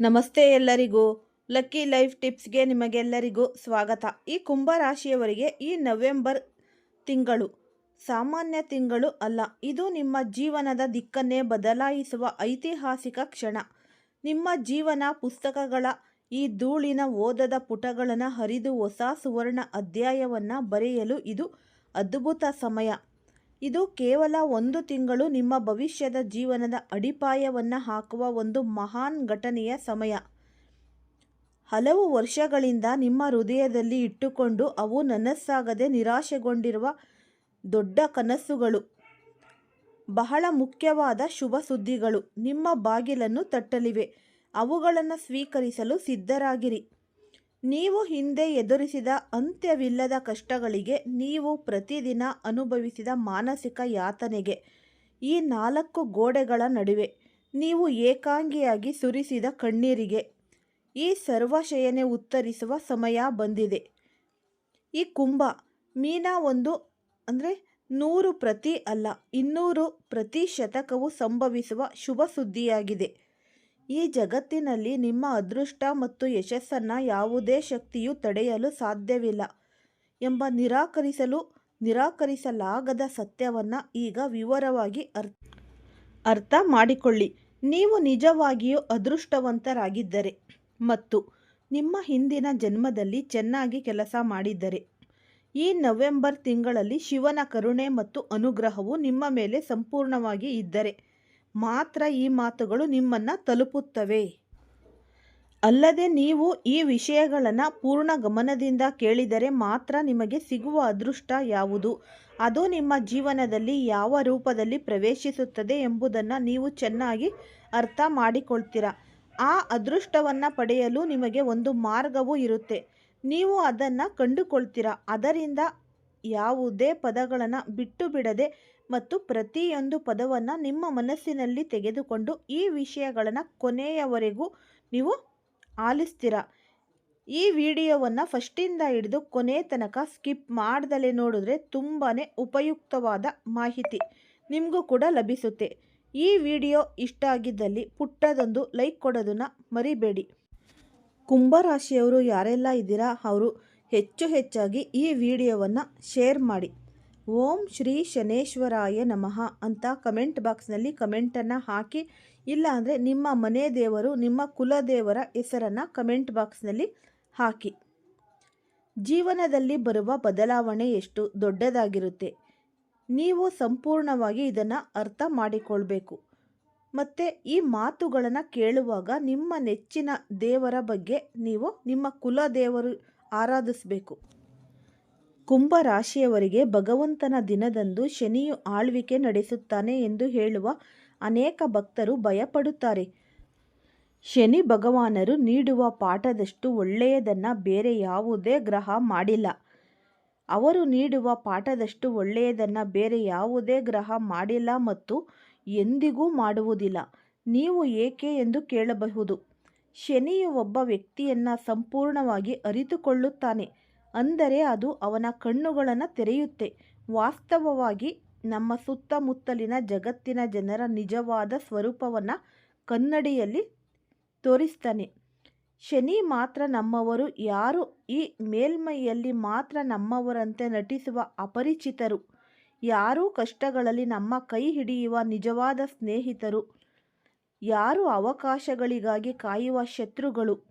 ನಮಸ್ತೆ ಎಲ್ಲರಿಗೂ. Lucky life ಟಿಪ್ಸ್ಗೆ ನಿಮಗೆಲ್ಲರಿಗೂ ಸ್ವಾಗತ. ಈ ಕುಂಭ ರಾಶಿಯವರಿಗೆ ಈ ನವೆಂಬರ್ ತಿಂಗಳು ಸಾಮಾನ್ಯ ತಿಂಗಳು ಅಲ್ಲ. ಇದು ನಿಮ್ಮ ಜೀವನದ ದಿಕ್ಕನ್ನೇ ಬದಲಾಯಿಸುವ ಐತಿಹಾಸಿಕ ಕ್ಷಣ. ನಿಮ್ಮ ಜೀವನ ಪುಸ್ತಕಗಳ ಈ ಧೂಳಿನ ಓದದ ಪುಟಗಳನ್ನು ಹರಿದು ಹೊಸ ಸುವರ್ಣ ಅಧ್ಯಾಯವನ್ನು ಬರೆಯಲು ಇದು ಅದ್ಭುತ ಸಮಯ. ಇದು ಕೇವಲ ಒಂದು ತಿಂಗಳು ನಿಮ್ಮ ಭವಿಷ್ಯದ ಜೀವನದ ಅಡಿಪಾಯವನ್ನು ಹಾಕುವ ಒಂದು ಮಹಾನ್ ಘಟನೆಯ ಸಮಯ. ಹಲವು ವರ್ಷಗಳಿಂದ ನಿಮ್ಮ ಹೃದಯದಲ್ಲಿ ಇಟ್ಟುಕೊಂಡು ಅವು ನನಸಾಗದೆ ನಿರಾಶೆಗೊಂಡಿರುವ ದೊಡ್ಡ ಕನಸುಗಳು. ಬಹಳ ಮುಖ್ಯವಾದ ಶುಭ ಸುದ್ದಿಗಳು. ನಿಮ್ಮ ಬಾಗಿಲನ್ನು ತಟ್ಟಲಿವೆ. ಅವುಗಳನ್ನು ಸ್ವೀಕರಿಸಲು ಸಿದ್ಧರಾಗಿರಿ. ನೀವು ಹಿಂದೆ ಎದುರಿಸಿದ ಅಂತ್ಯವಿಲ್ಲದ ಕಷ್ಟಗಳಿಗೆ ನೀವು ಪ್ರತಿದಿನ ಅನುಭವಿಸಿದ ಮಾನಸಿಕ ಯಾತನೆಗೆ ಈ ನಾಲ್ಕು ಗೋಡೆಗಳ ನಡುವೆ ನೀವು ಏಕಾಂಗಿಯಾಗಿ ಸುರಿಸಿದ ಕಣ್ಣೀರಿಗೆ ಈ ಸರ್ವಶಯನೆ ಉತ್ತರಿಸುವ ಸಮಯ ಬಂದಿದೆ. ಈ ಕುಂಭ ಮೀನ ಒಂದು ಅಂದರೆ ನೂರು ಪ್ರತಿ ಅಲ್ಲ, ಇನ್ನೂರು ಪ್ರತಿ ಶತಕವು ಸಂಭವಿಸುವ ಶುಭ ಸುದ್ದಿಯಾಗಿದೆ. ಈ ಜಗತ್ತಿನಲ್ಲಿ ನಿಮ್ಮ ಅದೃಷ್ಟ ಮತ್ತು ಯಶಸ್ಸನ್ನು ಯಾವುದೇ ಶಕ್ತಿಯು ತಡೆಯಲು ಸಾಧ್ಯವಿಲ್ಲ ಎಂಬ ನಿರಾಕರಿಸಲು, ನಿರಾಕರಿಸಲಾಗದ ಸತ್ಯವನ್ನು ಈಗ ವಿವರವಾಗಿ ಅರ್ಥ ಅರ್ಥ ಮಾಡಿಕೊಳ್ಳಿ. ನೀವು ನಿಜವಾಗಿಯೂ ಅದೃಷ್ಟವಂತರಾಗಿದ್ದರೆ ಮತ್ತು ನಿಮ್ಮ ಹಿಂದಿನ ಜನ್ಮದಲ್ಲಿ ಚೆನ್ನಾಗಿ ಕೆಲಸ ಮಾಡಿದ್ದರೆ, ಈ ನವೆಂಬರ್ ತಿಂಗಳಲ್ಲಿ ಶಿವನ ಕರುಣೆ ಮತ್ತು ಅನುಗ್ರಹವು ನಿಮ್ಮ ಮೇಲೆ ಸಂಪೂರ್ಣವಾಗಿ ಇದ್ದರೆ ಮಾತ್ರ ಈ ಮಾತುಗಳು ನಿಮ್ಮನ್ನು ತಲುಪುತ್ತವೆ. ಅಲ್ಲದೆ ನೀವು ಈ ವಿಷಯಗಳನ್ನು ಪೂರ್ಣ ಗಮನದಿಂದ ಕೇಳಿದರೆ ಮಾತ್ರ ನಿಮಗೆ ಸಿಗುವ ಅದೃಷ್ಟ ಯಾವುದು? ಅದು ನಿಮ್ಮ ಜೀವನದಲ್ಲಿ ಯಾವ ರೂಪದಲ್ಲಿ ಪ್ರವೇಶಿಸುತ್ತದೆ ಎಂಬುದನ್ನು ನೀವು ಚೆನ್ನಾಗಿ ಅರ್ಥ ಮಾಡಿಕೊಳ್ತೀರಾ? ಆ ಅದೃಷ್ಟವನ್ನು ಪಡೆಯಲು ನಿಮಗೆ ಒಂದು ಮಾರ್ಗವೂ ಇರುತ್ತೆ. ನೀವು ಅದನ್ನು ಕಂಡುಕೊಳ್ತೀರಾ? ಅದರಿಂದ ಯಾವುದೇ ಪದಗಳನ್ನು ಬಿಟ್ಟು ಬಿಡದೆ ಮತ್ತು ಪ್ರತಿಯೊಂದು ಪದವನ್ನು ನಿಮ್ಮ ಮನಸ್ಸಿನಲ್ಲಿ ತೆಗೆದುಕೊಂಡು ಈ ವಿಷಯಗಳನ್ನು ಕೊನೆಯವರೆಗೂ ನೀವು ಆಲಿಸ್ತೀರ. ಈ ವಿಡಿಯೋವನ್ನು ಫಸ್ಟಿಂದ ಹಿಡಿದು ಕೊನೆ ತನಕ ಸ್ಕಿಪ್ ಮಾಡ್ದಲೇ ನೋಡಿದ್ರೆ ತುಂಬಾ ಉಪಯುಕ್ತವಾದ ಮಾಹಿತಿ ನಿಮಗೂ ಕೂಡ ಲಭಿಸುತ್ತೆ. ಈ ವಿಡಿಯೋ ಇಷ್ಟ ಆಗಿದ್ದಲ್ಲಿ ಪುಟ್ಟದೊಂದು ಲೈಕ್ ಕೊಡೋದನ್ನು ಮರಿಬೇಡಿ. ಕುಂಭರಾಶಿಯವರು ಯಾರೆಲ್ಲ ಇದ್ದೀರಾ, ಅವರು ಹೆಚ್ಚು ಹೆಚ್ಚಾಗಿ ಈ ವಿಡಿಯೋವನ್ನು ಶೇರ್ ಮಾಡಿ. ಓಂ ಶ್ರೀ ಶನೇಶ್ವರಾಯ ನಮಃ ಅಂತ ಕಮೆಂಟ್ ಬಾಕ್ಸ್ನಲ್ಲಿ ಕಮೆಂಟನ್ನು ಹಾಕಿ. ಇಲ್ಲ ಅಂದರೆ ನಿಮ್ಮ ಮನೆ ದೇವರು, ನಿಮ್ಮ ಕುಲದೇವರ ಹೆಸರನ್ನು ಕಮೆಂಟ್ ಬಾಕ್ಸ್ನಲ್ಲಿ ಹಾಕಿ. ಜೀವನದಲ್ಲಿ ಬರುವ ಬದಲಾವಣೆ ಎಷ್ಟು ದೊಡ್ಡದಾಗಿರುತ್ತೆ. ನೀವು ಸಂಪೂರ್ಣವಾಗಿ ಇದನ್ನು ಅರ್ಥ ಮಾಡಿಕೊಳ್ಬೇಕು. ಮತ್ತು ಈ ಮಾತುಗಳನ್ನು ಕೇಳುವಾಗ ನಿಮ್ಮ ನೆಚ್ಚಿನ ದೇವರ ಬಗ್ಗೆ ನೀವು ನಿಮ್ಮ ಕುಲದೇವರು ಆರಾಧಿಸಬೇಕು. ಕುಂಭ ರಾಶಿಯವರಿಗೆ ಭಗವಂತನ ದಿನದಂದು ಶನಿಯು ಆಳ್ವಿಕೆ ನಡೆಸುತ್ತಾನೆ ಎಂದು ಹೇಳುವ ಅನೇಕ ಭಕ್ತರು ಭಯಪಡುತ್ತಾರೆ. ಶನಿ ಭಗವಾನರು ನೀಡುವ ಪಾಠದಷ್ಟು ಒಳ್ಳೆಯದನ್ನು ಬೇರೆ ಯಾವುದೇ ಗ್ರಹ ಮಾಡಿಲ್ಲ. ಅವರು ನೀಡುವ ಪಾಠದಷ್ಟು ಒಳ್ಳೆಯದನ್ನು ಬೇರೆ ಯಾವುದೇ ಗ್ರಹ ಮಾಡಿಲ್ಲ ಮತ್ತು ಎಂದಿಗೂ ಮಾಡುವುದಿಲ್ಲ. ನೀವು ಏಕೆ ಎಂದು ಕೇಳಬಹುದು. ಶನಿಯು ಒಬ್ಬ ವ್ಯಕ್ತಿಯನ್ನು ಸಂಪೂರ್ಣವಾಗಿ ಅರಿತುಕೊಳ್ಳುತ್ತಾನೆ. ಅಂದರೆ ಅದು ಅವನ ಕಣ್ಣುಗಳನ್ನು ತೆರೆಯುತ್ತೆ. ವಾಸ್ತವವಾಗಿ ನಮ್ಮ ಸುತ್ತಮುತ್ತಲಿನ ಜಗತ್ತಿನ ಜನರ ನಿಜವಾದ ಸ್ವರೂಪವನ್ನು ಕನ್ನಡಿಯಲ್ಲಿ ತೋರಿಸ್ತಾನೆ. ಶನಿ ಮಾತ್ರ ನಮ್ಮವರು, ಯಾರು ಈ ಮೇಲ್ಮೈಯಲ್ಲಿ ಮಾತ್ರ ನಮ್ಮವರಂತೆ ನಟಿಸುವ ಅಪರಿಚಿತರು. ಯಾರೂ ಕಷ್ಟಗಳಲ್ಲಿ ನಮ್ಮ ಕೈ ಹಿಡಿಯುವ ನಿಜವಾದ ಸ್ನೇಹಿತರು. ಯಾರು ಅವಕಾಶಗಳಿಗಾಗಿ ಕಾಯುವ ಶತ್ರುಗಳು.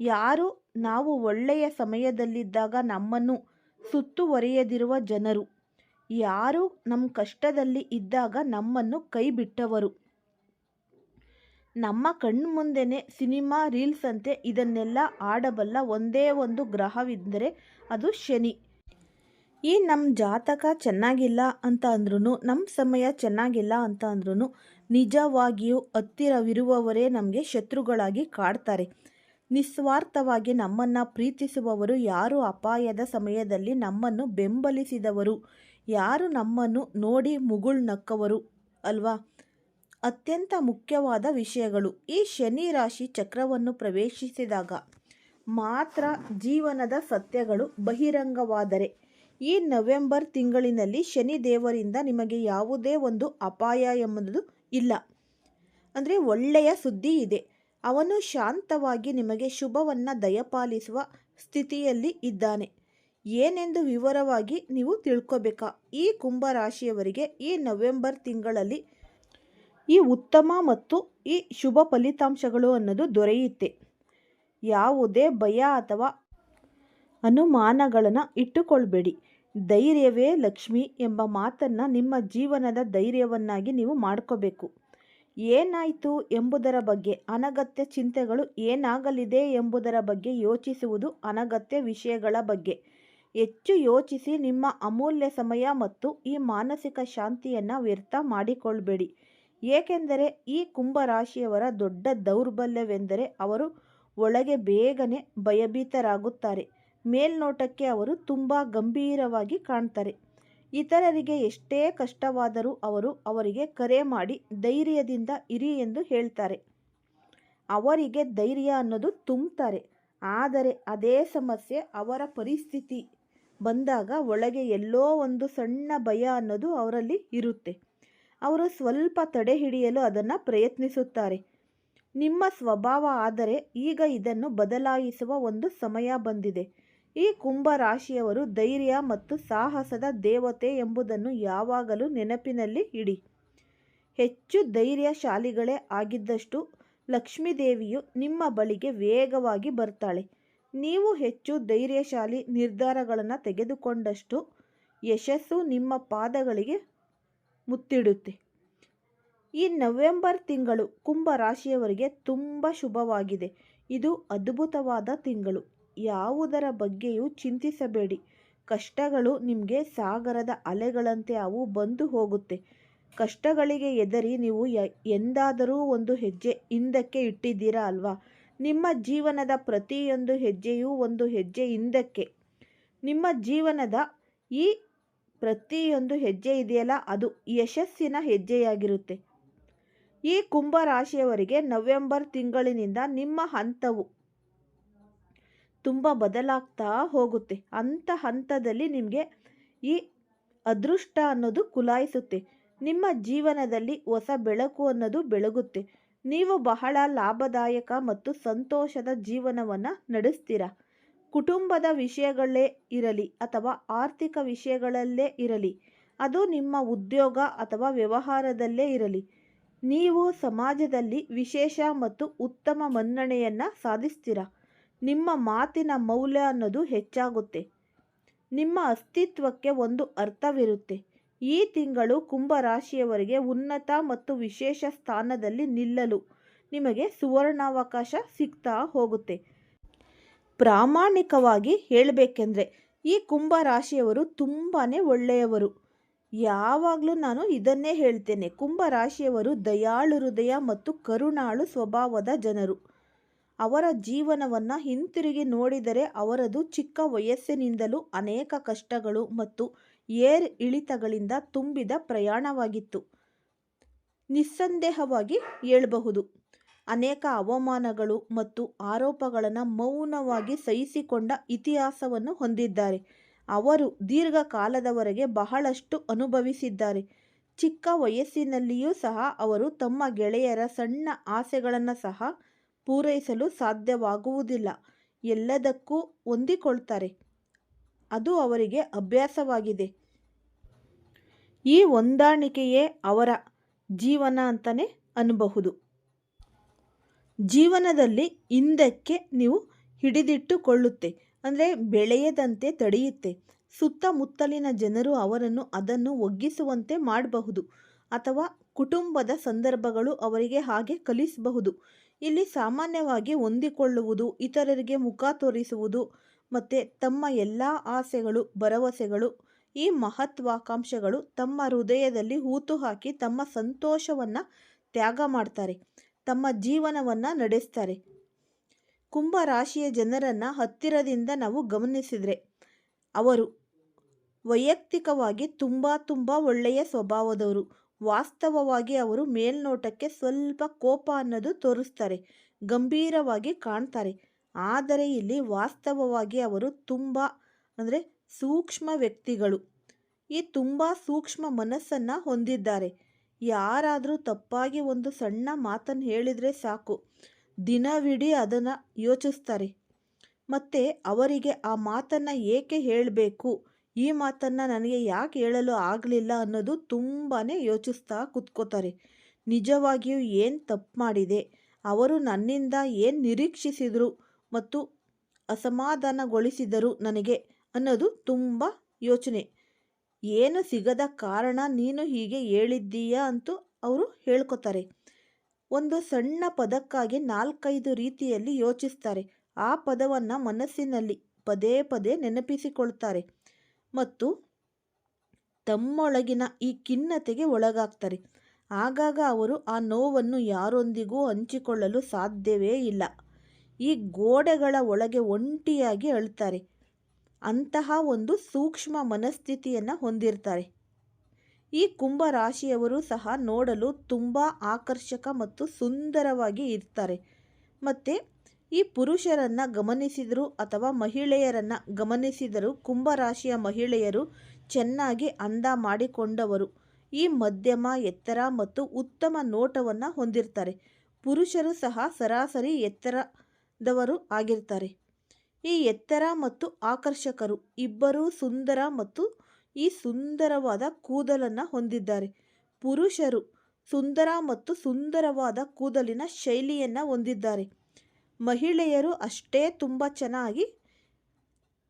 ಯಾರು ನಾವು ಒಳ್ಳೆಯ ಸಮಯದಲ್ಲಿದ್ದಾಗ ನಮ್ಮನ್ನು ಸುತ್ತುವರಿಯದಿರುವ ಜನರು. ಯಾರು ನಮ್ಮ ಕಷ್ಟದಲ್ಲಿ ಇದ್ದಾಗ ನಮ್ಮನ್ನು ಕೈ ಬಿಟ್ಟವರು ನಮ್ಮ ಕಣ್ಮುಂದೆನೇ ಸಿನಿಮಾ ರೀಲ್ಸ್ ಅಂತೆ ಇದನ್ನೆಲ್ಲ ಆಡಬಲ್ಲ ಒಂದೇ ಒಂದು ಗ್ರಹವಿದ್ದರೆ ಅದು ಶನಿ. ಈ ನಮ್ಮ ಜಾತಕ ಚೆನ್ನಾಗಿಲ್ಲ ಅಂತ ಅಂದ್ರೂ ನಮ್ಮ ಸಮಯ ಚೆನ್ನಾಗಿಲ್ಲ ಅಂತ ಅಂದ್ರೂ ನಿಜವಾಗಿಯೂ ಹತ್ತಿರವಿರುವವರೇ ನಮಗೆ ಶತ್ರುಗಳಾಗಿ ಕಾಡ್ತಾರೆ. ನಿಸ್ವಾರ್ಥವಾಗಿ ನಮ್ಮನ್ನು ಪ್ರೀತಿಸುವವರು ಯಾರು ಅಪಾಯದ ಸಮಯದಲ್ಲಿ ನಮ್ಮನ್ನು ಬೆಂಬಲಿಸಿದವರು? ಯಾರು ನಮ್ಮನ್ನು ನೋಡಿ ಮುಗುಳ್ನಕ್ಕವರು ಅಲ್ವಾ? ಅತ್ಯಂತ ಮುಖ್ಯವಾದ ವಿಷಯಗಳು. ಈ ಶನಿ ರಾಶಿ ಚಕ್ರವನ್ನು ಪ್ರವೇಶಿಸಿದಾಗ ಮಾತ್ರ ಜೀವನದ ಸತ್ಯಗಳು ಬಹಿರಂಗವಾದರೆ, ಈ ನವೆಂಬರ್ ತಿಂಗಳಿನಲ್ಲಿ ಶನಿ ದೇವರಿಂದ ನಿಮಗೆ ಯಾವುದೇ ಒಂದು ಅಪಾಯ ಎಂಬುದು ಇಲ್ಲ. ಅಂದರೆ ಒಳ್ಳೆಯ ಸುದ್ದಿ ಇದೆ. ಅವನು ಶಾಂತವಾಗಿ ನಿಮಗೆ ಶುಭವನ್ನು ದಯಪಾಲಿಸುವ ಸ್ಥಿತಿಯಲ್ಲಿ ಇದ್ದಾನೆ. ಏನೆಂದು ವಿವರವಾಗಿ ನೀವು ತಿಳ್ಕೊಬೇಕಾ? ಈ ಕುಂಭರಾಶಿಯವರಿಗೆ ಈ ನವೆಂಬರ್ ತಿಂಗಳಲ್ಲಿ ಈ ಉತ್ತಮ ಮತ್ತು ಈ ಶುಭ ಫಲಿತಾಂಶಗಳು ಅನ್ನೋದು ದೊರೆಯುತ್ತೆ. ಯಾವುದೇ ಭಯ ಅಥವಾ ಅನುಮಾನಗಳನ್ನು ಇಟ್ಟುಕೊಳ್ಬೇಡಿ. ಧೈರ್ಯವೇ ಲಕ್ಷ್ಮಿ ಎಂಬ ಮಾತನ್ನು ನಿಮ್ಮ ಜೀವನದ ಧೈರ್ಯವನ್ನಾಗಿ ನೀವು ಮಾಡ್ಕೋಬೇಕು. ಏನಾಯಿತು ಎಂಬುದರ ಬಗ್ಗೆ, ಅನಗತ್ಯ ಚಿಂತೆಗಳು ಏನಾಗಲಿದೆ ಎಂಬುದರ ಬಗ್ಗೆ ಯೋಚಿಸುವುದು ಅನಗತ್ಯ ವಿಷಯಗಳ ಬಗ್ಗೆ. ಹೆಚ್ಚು ಯೋಚಿಸಿ ನಿಮ್ಮ ಅಮೂಲ್ಯ ಸಮಯ ಮತ್ತು ಈ ಮಾನಸಿಕ ಶಾಂತಿಯನ್ನು ವ್ಯರ್ಥ ಮಾಡಿಕೊಳ್ಬೇಡಿ. ಏಕೆಂದರೆ ಈ ಕುಂಭರಾಶಿಯವರ ದೊಡ್ಡ ದೌರ್ಬಲ್ಯವೆಂದರೆ ಅವರು ಒಳಗೆ ಬೇಗನೆ ಭಯಭೀತರಾಗುತ್ತಾರೆ. ಮೇಲ್ನೋಟಕ್ಕೆ ಅವರು ತುಂಬ ಗಂಭೀರವಾಗಿ ಕಾಣ್ತಾರೆ. ಇತರರಿಗೆ ಎಷ್ಟೇ ಕಷ್ಟವಾದರೂ ಅವರು ಅವರಿಗೆ ಕರೆ ಮಾಡಿ ಧೈರ್ಯದಿಂದ ಇರಿ ಎಂದು ಹೇಳ್ತಾರೆ. ಅವರಿಗೆ ಧೈರ್ಯ ಅನ್ನೋದು ತುಂಬ್ತಾರೆ ಆದರೆ ಅದೇ ಸಮಸ್ಯೆ ಅವರ ಪರಿಸ್ಥಿತಿ. ಬಂದಾಗ ಒಳಗೆ ಎಲ್ಲೋ ಒಂದು ಸಣ್ಣ ಭಯ ಅನ್ನೋದು ಅವರಲ್ಲಿ ಇರುತ್ತೆ. ಅವರು ಸ್ವಲ್ಪ ತಡೆ ಹಿಡಿಯಲು ಅದನ್ನು ಪ್ರಯತ್ನಿಸುತ್ತಾರೆ. ನಿಮ್ಮ ಸ್ವಭಾವ ಆದರೆ ಈಗ ಇದನ್ನು ಬದಲಾಯಿಸುವ ಒಂದು ಸಮಯ ಬಂದಿದೆ. ಈ ಕುಂಭ ರಾಶಿಯವರು ಧೈರ್ಯ ಮತ್ತು ಸಾಹಸದ ದೇವತೆ ಎಂಬುದನ್ನು ಯಾವಾಗಲೂ ನೆನಪಿನಲ್ಲಿ ಇಡಿ. ಹೆಚ್ಚು ಧೈರ್ಯಶಾಲಿಗಳೇ ಆಗಿದ್ದಷ್ಟು ಲಕ್ಷ್ಮೀದೇವಿಯು ನಿಮ್ಮ ಬಳಿಗೆ ವೇಗವಾಗಿ ಬರ್ತಾಳೆ. ನೀವು ಹೆಚ್ಚು ಧೈರ್ಯಶಾಲಿ ನಿರ್ಧಾರಗಳನ್ನು ತೆಗೆದುಕೊಂಡಷ್ಟು ಯಶಸ್ಸು ನಿಮ್ಮ ಪಾದಗಳಿಗೆ ಮುತ್ತಿಡುತ್ತೆ. ಈ ನವೆಂಬರ್ ತಿಂಗಳು ಕುಂಭ ರಾಶಿಯವರಿಗೆ ತುಂಬ ಶುಭವಾಗಿದೆ. ಇದು ಅದ್ಭುತವಾದ ತಿಂಗಳು. ಯಾವುದರ ಬಗ್ಗೆಯೂ ಚಿಂತಿಸಬೇಡಿ. ಕಷ್ಟಗಳು ನಿಮಗೆ ಸಾಗರದ ಅಲೆಗಳಂತೆ ಅವು ಬಂದು ಹೋಗುತ್ತೆ. ಕಷ್ಟಗಳಿಗೆ ಎದರಿ ನೀವು ಎಂದಾದರೂ ಒಂದು ಹೆಜ್ಜೆ ಹಿಂದಕ್ಕೆ ಇಟ್ಟಿದ್ದೀರಾ ಅಲ್ವಾ? ನಿಮ್ಮ ಜೀವನದ ಪ್ರತಿಯೊಂದು ಹೆಜ್ಜೆಯೂ ಒಂದು ಹೆಜ್ಜೆ ಹಿಂದಕ್ಕೆ. ನಿಮ್ಮ ಜೀವನದ ಈ ಪ್ರತಿಯೊಂದು ಹೆಜ್ಜೆ ಇದೆಯಲ್ಲ, ಅದು ಯಶಸ್ಸಿನ ಹೆಜ್ಜೆಯಾಗಿರುತ್ತೆ. ಈ ಕುಂಭ ರಾಶಿಯವರಿಗೆ ನವೆಂಬರ್ ತಿಂಗಳಿನಿಂದ ನಿಮ್ಮ ಹಂತವು ತುಂಬ ಬದಲಾಗ್ತಾ ಹೋಗುತ್ತೆ. ಅಂತ ಹಂತದಲ್ಲಿ ನಿಮಗೆ ಈ ಅದೃಷ್ಟ ಅನ್ನೋದು ಕುಲಾಯಿಸುತ್ತೆ. ನಿಮ್ಮ ಜೀವನದಲ್ಲಿ ಹೊಸ ಬೆಳಕು ಅನ್ನೋದು ಬೆಳಗುತ್ತೆ. ನೀವು ಬಹಳ ಲಾಭದಾಯಕ ಮತ್ತು ಸಂತೋಷದ ಜೀವನವನ್ನು ನಡೆಸ್ತೀರಾ. ಕುಟುಂಬದ ವಿಷಯಗಳೇ ಇರಲಿ ಅಥವಾ ಆರ್ಥಿಕ ವಿಷಯಗಳಲ್ಲೇ ಇರಲಿ, ಅದು ನಿಮ್ಮ ಉದ್ಯೋಗ ಅಥವಾ ವ್ಯವಹಾರದಲ್ಲೇ ಇರಲಿ, ನೀವು ಸಮಾಜದಲ್ಲಿ ವಿಶೇಷ ಮತ್ತು ಉತ್ತಮ ಮನ್ನಣೆಯನ್ನು ಸಾಧಿಸ್ತೀರ. ನಿಮ್ಮ ಮಾತಿನ ಮೌಲ್ಯ ಅನ್ನೋದು ಹೆಚ್ಚಾಗುತ್ತೆ. ನಿಮ್ಮ ಅಸ್ತಿತ್ವಕ್ಕೆ ಒಂದು ಅರ್ಥವಿರುತ್ತೆ. ಈ ತಿಂಗಳು ಕುಂಭರಾಶಿಯವರಿಗೆ ಉನ್ನತ ಮತ್ತು ವಿಶೇಷ ಸ್ಥಾನದಲ್ಲಿ ನಿಲ್ಲಲು ನಿಮಗೆ ಸುವರ್ಣಾವಕಾಶ ಸಿಗ್ತಾ ಹೋಗುತ್ತೆ. ಪ್ರಾಮಾಣಿಕವಾಗಿ ಹೇಳಬೇಕೆಂದರೆ, ಈ ಕುಂಭ ರಾಶಿಯವರು ತುಂಬಾ ಒಳ್ಳೆಯವರು. ಯಾವಾಗಲೂ ನಾನು ಇದನ್ನೇ ಹೇಳ್ತೇನೆ. ಕುಂಭ ರಾಶಿಯವರು ದಯಾಳು ಹೃದಯ ಮತ್ತು ಕರುಣಾಳು ಸ್ವಭಾವದ ಜನರು. ಅವರ ಜೀವನವನ್ನು ಹಿಂತಿರುಗಿ ನೋಡಿದರೆ ಅವರದು ಚಿಕ್ಕ ವಯಸ್ಸಿನಿಂದಲೂ ಅನೇಕ ಕಷ್ಟಗಳು ಮತ್ತು ಏರ್ ಇಳಿತಗಳಿಂದ ತುಂಬಿದ ಪ್ರಯಾಣವಾಗಿತ್ತು. ನಿಸ್ಸಂದೇಹವಾಗಿ ಹೇಳಬಹುದು. ಅನೇಕ ಅವಮಾನಗಳು ಮತ್ತು ಆರೋಪಗಳನ್ನು ಮೌನವಾಗಿ ಸಹಿಸಿಕೊಂಡ ಇತಿಹಾಸವನ್ನು ಹೊಂದಿದ್ದಾರೆ. ಅವರು ದೀರ್ಘಕಾಲದವರೆಗೆ ಬಹಳಷ್ಟು ಅನುಭವಿಸಿದ್ದಾರೆ. ಚಿಕ್ಕ ವಯಸ್ಸಿನಲ್ಲಿಯೂ ಸಹ ಅವರು ತಮ್ಮ ಗೆಳೆಯರ ಸಣ್ಣ ಆಸೆಗಳನ್ನು ಸಹ ಪೂರೈಸಲು ಸಾಧ್ಯವಾಗುವುದಿಲ್ಲ. ಎಲ್ಲದಕ್ಕೂ ಹೊಂದಿಕೊಳ್ತಾರೆ. ಅದು ಅವರಿಗೆ ಅಭ್ಯಾಸವಾಗಿದೆ. ಈ ಹೊಂದಾಣಿಕೆಯೇ ಅವರ ಜೀವನ ಅಂತಲೇ ಅನ್ನಬಹುದು ಜೀವನದಲ್ಲಿ ಹಿಂದಕ್ಕೆ ನೀವು ಹಿಡಿದಿಟ್ಟುಕೊಳ್ಳುತ್ತೆ, ಅಂದರೆ ಬೆಳೆಯದಂತೆ ತಡೆಯುತ್ತೆ. ಸುತ್ತಮುತ್ತಲಿನ ಜನರು ಅವರನ್ನು ಅದನ್ನು ಒಗ್ಗಿಸುವಂತೆ ಮಾಡಬಹುದು, ಅಥವಾ ಕುಟುಂಬದ ಸಂದರ್ಭಗಳು ಅವರಿಗೆ ಹಾಗೆ ಕಲಿಸಬಹುದು. ಇಲ್ಲಿ ಸಾಮಾನ್ಯವಾಗಿ ಹೊಂದಿಕೊಳ್ಳುವುದು, ಇತರರಿಗೆ ಮುಖ ತೋರಿಸುವುದು, ಮತ್ತು ತಮ್ಮ ಎಲ್ಲ ಆಸೆಗಳು, ಭರವಸೆಗಳು, ಈ ಮಹತ್ವಾಕಾಂಕ್ಷೆಗಳು ತಮ್ಮ ಹೃದಯದಲ್ಲಿ ಹೂತು ಹಾಕಿ ತಮ್ಮ ಸಂತೋಷವನ್ನು ತ್ಯಾಗ ಮಾಡ್ತಾರೆ, ತಮ್ಮ ಜೀವನವನ್ನು ನಡೆಸ್ತಾರೆ. ಕುಂಭ ರಾಶಿಯ ಜನರನ್ನು ಹತ್ತಿರದಿಂದ ನಾವು ಗಮನಿಸಿದರೆ, ಅವರು ವೈಯಕ್ತಿಕವಾಗಿ ತುಂಬ ತುಂಬ ಒಳ್ಳೆಯ ಸ್ವಭಾವದವರು. ವಾಸ್ತವವಾಗಿ ಅವರು ಮೇಲ್ನೋಟಕ್ಕೆ ಸ್ವಲ್ಪ ಕೋಪ ಅನ್ನೋದು ತೋರಿಸ್ತಾರೆ, ಗಂಭೀರವಾಗಿ ಕಾಣ್ತಾರೆ. ಆದರೆ ಇಲ್ಲಿ ವಾಸ್ತವವಾಗಿ ಅವರು ತುಂಬ, ಅಂದರೆ ಸೂಕ್ಷ್ಮ ವ್ಯಕ್ತಿಗಳು. ಈ ತುಂಬ ಸೂಕ್ಷ್ಮ ಮನಸ್ಸನ್ನು ಹೊಂದಿದ್ದಾರೆ. ಯಾರಾದರೂ ತಪ್ಪಾಗಿ ಒಂದು ಸಣ್ಣ ಮಾತನ್ನು ಹೇಳಿದರೆ ಸಾಕು. ದಿನವಿಡೀ ಅದನ್ನು ಯೋಚಿಸ್ತಾರೆ. ಮತ್ತು ಅವರಿಗೆ ಆ ಮಾತನ್ನು ಏಕೆ ಹೇಳಬೇಕು? ಈ ಮಾತನ್ನು ನನಗೆ ಯಾಕೆ ಹೇಳಲು ಆಗಲಿಲ್ಲ ಅನ್ನೋದು ತುಂಬಾ ಯೋಚಿಸ್ತಾ ಕೂತ್ಕೋತಾರೆ. ನಿಜವಾಗಿಯೂ ಏನು ತಪ್ಪು ಮಾಡಿದೆ? ಅವರು ನನ್ನಿಂದ ಏನು ನಿರೀಕ್ಷಿಸಿದರು ಮತ್ತು ಅಸಮಾಧಾನಗೊಳಿಸಿದರು ನನಗೆ ಅನ್ನೋದು ತುಂಬ ಯೋಚನೆ. ಏನು ಸಿಗದ ಕಾರಣ ನೀನು ಹೀಗೆ ಹೇಳಿದ್ದೀಯಾ ಅಂತೂ ಅವರು ಹೇಳ್ಕೊತಾರೆ. ಒಂದು ಸಣ್ಣ ಪದಕ್ಕಾಗಿ ನಾಲ್ಕೈದು ರೀತಿಯಲ್ಲಿ ಯೋಚಿಸ್ತಾರೆ. ಆ ಪದವನ್ನು ಮನಸ್ಸಿನಲ್ಲಿ ಪದೇ ಪದೇ ನೆನಪಿಸಿಕೊಳ್ತಾರೆ. ಮತ್ತು ತಮ್ಮೊಳಗಿನ ಈ ಖಿನ್ನತೆಗೆ ಒಳಗಾಗ್ತಾರೆ. ಆಗಾಗ ಅವರು ಆ ನೋವನ್ನು ಯಾರೊಂದಿಗೂ ಹಂಚಿಕೊಳ್ಳಲು ಸಾಧ್ಯವೇ ಇಲ್ಲ. ಈ ಗೋಡೆಗಳ ಒಳಗೆ ಒಂಟಿಯಾಗಿ ಅಳ್ತಾರೆ. ಅಂತಹ ಒಂದು ಸೂಕ್ಷ್ಮ ಮನಸ್ಥಿತಿಯನ್ನು ಹೊಂದಿರ್ತಾರೆ. ಈ ಕುಂಭ ರಾಶಿಯವರು ಸಹ ನೋಡಲು ತುಂಬ ಆಕರ್ಷಕ ಮತ್ತು ಸುಂದರವಾಗಿ ಇರ್ತಾರೆ. ಮತ್ತು ಈ ಪುರುಷರನ್ನು ಗಮನಿಸಿದರು ಅಥವಾ ಮಹಿಳೆಯರನ್ನು ಗಮನಿಸಿದರೂ ಕುಂಭರಾಶಿಯ ಮಹಿಳೆಯರು ಚೆನ್ನಾಗಿ ಅಂದ ಮಾಡಿಕೊಂಡವರು. ಈ ಮಧ್ಯಮ, ಎತ್ತರ ಮತ್ತು ಉತ್ತಮ ನೋಟವನ್ನು ಹೊಂದಿರ್ತಾರೆ. ಪುರುಷರು ಸಹ ಸರಾಸರಿ ಎತ್ತರದವರು ಆಗಿರ್ತಾರೆ. ಈ ಎತ್ತರ ಮತ್ತು ಆಕರ್ಷಕರು ಇಬ್ಬರೂ ಸುಂದರ ಮತ್ತು ಈ ಸುಂದರವಾದ ಕೂದಲನ್ನು ಹೊಂದಿದ್ದಾರೆ. ಪುರುಷರು ಸುಂದರ ಮತ್ತು ಸುಂದರವಾದ ಕೂದಲಿನ ಶೈಲಿಯನ್ನು ಹೊಂದಿದ್ದಾರೆ. ಮಹಿಳೆಯರು ಅಷ್ಟೇ ತುಂಬ ಚೆನ್ನಾಗಿ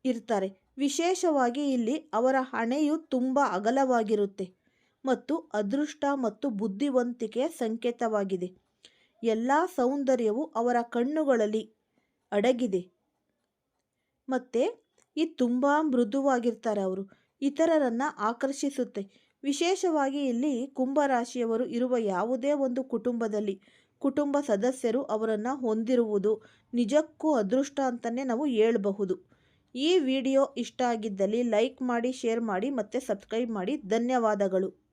ಇರ್ತಾರೆ. ವಿಶೇಷವಾಗಿ ಇಲ್ಲಿ ಅವರ ಹಣೆಯು ತುಂಬ ಅಗಲವಾಗಿರುತ್ತೆ ಮತ್ತು ಅದೃಷ್ಟ ಮತ್ತು ಬುದ್ಧಿವಂತಿಕೆಯ ಸಂಕೇತವಾಗಿದೆ. ಎಲ್ಲ ಸೌಂದರ್ಯವು ಅವರ ಕಣ್ಣುಗಳಲ್ಲಿ ಅಡಗಿದೆ. ಮತ್ತು ಈ ತುಂಬ ಮೃದುವಾಗಿರ್ತಾರೆ ಅವರು, ಇತರರನ್ನು ಆಕರ್ಷಿಸುತ್ತೆ. ವಿಶೇಷವಾಗಿ ಇಲ್ಲಿ ಕುಂಭರಾಶಿಯವರು ಇರುವ ಯಾವುದೇ ಒಂದು ಕುಟುಂಬದಲ್ಲಿ ಕುಟುಂಬ ಸದಸ್ಯರು ಅವರನ್ನು ಹೊಂದಿರುವುದು ನಿಜಕ್ಕೂ ಅದೃಷ್ಟ ಅಂತಲೇ ನಾವು ಹೇಳಬಹುದು. ಈ ವಿಡಿಯೋ ಇಷ್ಟ ಆಗಿದ್ದಲ್ಲಿ ಲೈಕ್ ಮಾಡಿ, ಶೇರ್ ಮಾಡಿ ಮತ್ತು ಸಬ್ಸ್ಕ್ರೈಬ್ ಮಾಡಿ. ಧನ್ಯವಾದಗಳು.